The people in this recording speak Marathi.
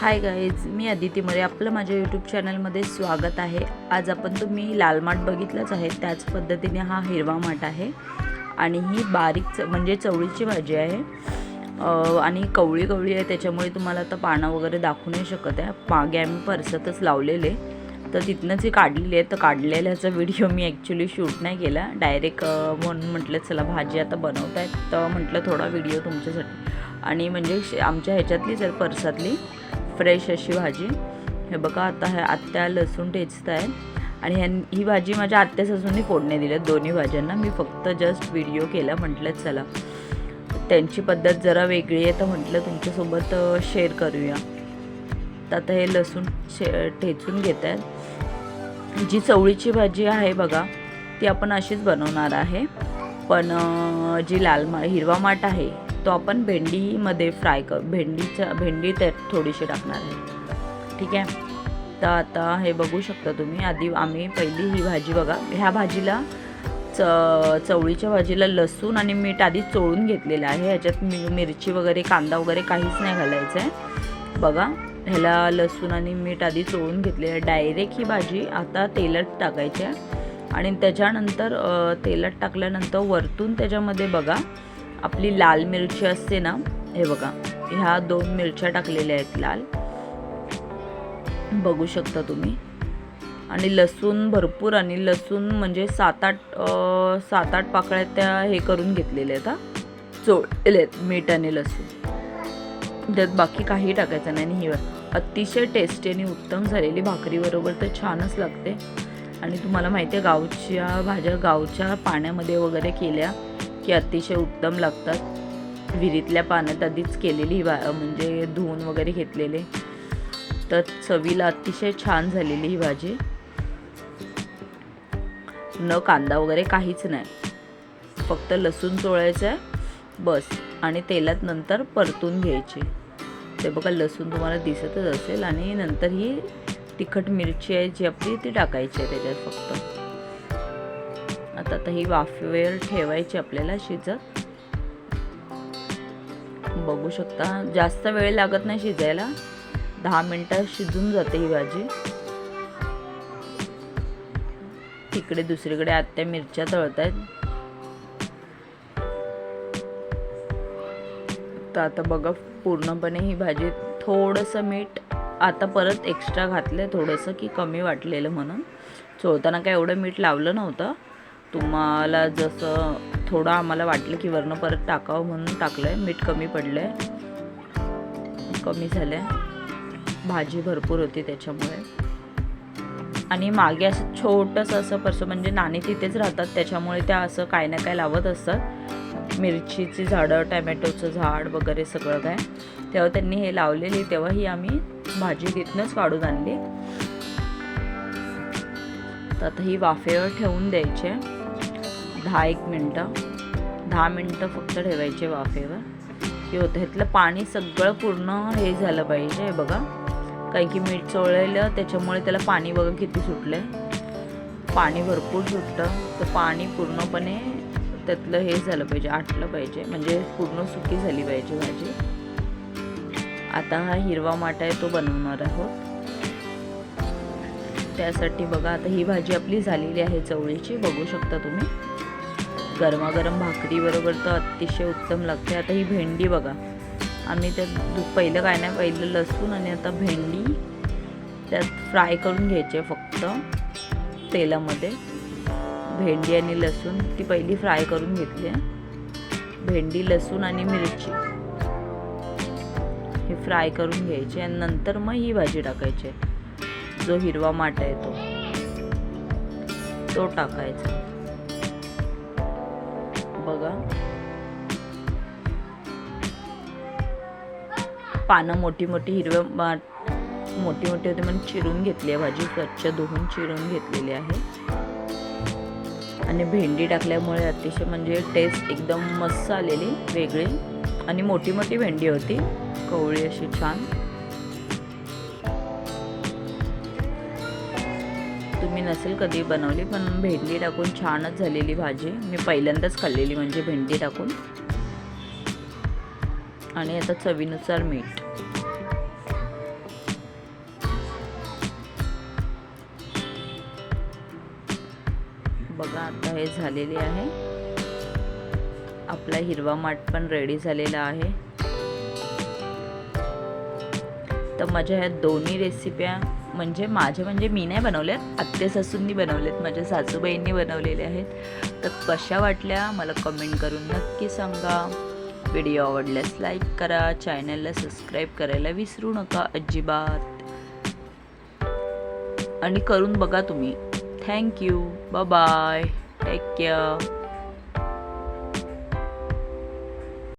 हाय गाईज मी अदिती मरे. आपलं माझ्या यूट्यूब चॅनलमध्ये स्वागत आहे. आज आपण तुम्ही लाल माठ बघितलंच आहे. त्याच पद्धतीने हा हिरवा माठ आहे. आणि ही बारीक च म्हणजे चवळीची भाजी आहे. आणि कवळी कवळी आहे. त्याच्यामुळे तुम्हाला आता पानं वगैरे दाखवू नाही शकत आहे. मागे आम्ही परसातच लावलेले. तर तिथनंच ही काढलेली आहे तर काढलेल्याचा व्हिडिओ मी ॲक्च्युली शूट नाही केला. डायरेक्ट म्हणून म्हटलं चला भाजी आता बनवत आहेत तर म्हटलं थोडा व्हिडिओ तुमच्यासाठी. आणि म्हणजे श- आमच्या ह्याच्यातलीच आहे परसातली. फ्रेश अशी भाजी. हे बघा आता हे आत्या लसूण ठेचत आहे आणि ह्या ही भाजी माझ्या आत्या सासूंनी फोडणे दिल्या दोन्ही भाज्यांना मी फक्त जस्ट व्हिडिओ केला म्हटलं चला. त्यांची पद्धत जरा वेगळी आहे तर म्हटलं तुमच्यासोबत शेअर करूया. तर आता हे लसूण शे ठेचून घेत आहेत जी चवळीची भाजी आहे बघा ती आपण अशीच बनवणार आहे. पण जी लाल मा हिरवा माठ आहे तो आपण भेंडीमध्ये फ्राय कर भेंडीच्या भेंडी त्यात थोडीशी टाकणार आहे. ठीक आहे? तर आता हे बघू शकता तुम्ही आधी आम्ही पहिली ही भाजी बघा. ह्या भाजीला च चवळीच्या भाजीला लसूण आणि मीठ आधी चोळून घेतलेलं आहे. ह्याच्यात मी मिरची वगैरे कांदा वगैरे काहीच नाही घालायचं आहे बघा ह्याला लसूण आणि मीठ आधी चोळून घेतलेलं आहे. डायरेक्ट ही भाजी आता तेलात टाकायची आहे. आणि त्याच्यानंतर तेलात टाकल्यानंतर वरतून त्याच्यामध्ये बघा आपली लाल मिरची असते ना हे बघा ह्या दोन मिरच्या टाकलेल्या आहेत लाल. बघू शकता तुम्ही. आणि लसूण भरपूर आणि लसूण म्हणजे सात आठ सात आठ पाकळ्या त्या हे करून घेतलेल्या आहेत हा. चोळलेले आहेत मीठ आणि लसूण. त्यात बाकी काही टाकायचं नाही आणि ही अतिशय टेस्टी आणि उत्तम झालेली भाकरीबरोबर तर छानच लागते. आणि तुम्हाला माहिती आहे गावच्या भाज्या गावच्या पाण्यामध्ये वगैरे केल्या की अतिशय उत्तम लागतात. विहिरीतल्या पाण्यात आधीच केलेली ही भा म्हणजे धुवून वगैरे घेतलेले. तर चवीला अतिशय छान झालेली ही भाजी. न कांदा वगैरे काहीच नाही. फक्त लसूण चोळायचं आहे बस. आणि तेलात नंतर परतून घ्यायची. ते बघा लसूण तुम्हाला दिसतच असेल आणि नंतर ही तिखट मिरची आहे जी आपली ती टाकायची आहे त्याच्यात फक्त. जातात. आता ही वाफेवर ठेवायची आपल्याला शिजत. बघू शकता जास्त वेळ लागत नाही शिजायला. दहा मिनटात शिजून जाते ही भाजी. तिकडे दुसरीकडे आत्या मिरच्या तळत आहेत तर आता बघा पूर्णपणे ही भाजी थोडंसं मीठ आता परत एक्स्ट्रा घातलं आहे थोडंसं की कमी वाटलेलं म्हणून. चोळताना काय एवढं मीठ लावलं नव्हतं. तुम्हाला जसं थोडं आम्हाला वाटलं की वरनं परत टाकावं म्हणून टाकलं आहे मीठ कमी पडलं आहे कमी झालं आहे भाजी भरपूर होती त्याच्यामुळे. आणि मागे असं छोटंसं असं परसं म्हणजे नाणी तिथेच राहतात. त्याच्यामुळे त्या असं काय ना काय लावत असतात. मिरचीची झाडं टॅमॅटोचं झाड वगैरे सगळं काय. तेव्हा त्यांनी हे लावलेली. तेव्हा ही आम्ही भाजी तिथनंच काढून आणली. तर आता ही वाफेवर ठेवून द्यायची. आहे दहा एक मिनटं. दहा मिनटं फक्त ठेवायचे वाफेवर. की होतं ह्यातलं पाणी सगळं पूर्ण हे झालं पाहिजे हे बघा. काही की मीठ चोळलेलं त्याच्यामुळे त्याला पाणी बघा किती सुटलं आहे पाणी भरपूर सुटतं. तर पाणी पूर्णपणे त्यातलं हे झालं पाहिजे आटलं पाहिजे. म्हणजे पूर्ण सुकी झाली पाहिजे भाजी. आता हा हिरवा माटा आहे तो बनवणार आहोत. त्यासाठी बघा आता ही भाजी आपली झालेली आहे चवळीची. बघू शकता तुम्ही. गरमागरम भाकरीबरोबर तर अतिशय उत्तम लागते. आता ही भेंडी बघा. आम्ही त्यात दु- पहिलं काय नाही पहिलं लसूण आणि आता भेंडी त्यात फ्राय करून घ्यायचे फक्त तेलामध्ये. भेंडी आणि लसूण ती पहिली फ्राय करून घेतली आहे. भेंडी लसूण आणि मिरची हे फ्राय करून घ्यायचे आणि नंतर मग ही भाजी टाकायची आहे. जो हिरवा माटा आहे तो. तो टाकायचा. बघा. पानं मोठी मोठी हिरव्या मोठी मोठी होती म्हणून चिरून घेतली आहे भाजी. स्वच्छ धुवून चिरून घेतलेली आहे. आणि भेंडी टाकल्यामुळे अतिशय म्हणजे टेस्ट एकदम मस्त आलेली वेगळी. आणि मोठी मोठी भेंडी होती. कवळी अशी छान. तुम्ही नसेल कधी बनवली पण भेंडी टाकून छानच झालेली भाजी. मी पहिल्यांदाच खाल्लेली म्हणजे भेंडी टाकून. आणि आता चवीनुसार मीठ. बघा आता हे झालेले आहे. आपला हिरवा माठ पण रेडी झालेला आहे. तर माझ्या ह्या दोन्ही रेसिप्या म्हणजे माझे म्हणजे मी नाही बनवल्यात आत्ते सासूंनी बनवलेत माझ्या सासूबाईंनी बनवलेले आहेत. तर कशा वाटल्या मला कमेंट करून नक्की सांगा. व्हिडिओ आवडल्यास लाईक करा चॅनलला सबस्क्राईब करायला विसरू नका अजिबात. आणि करून बघा तुम्ही. Thank you bye take care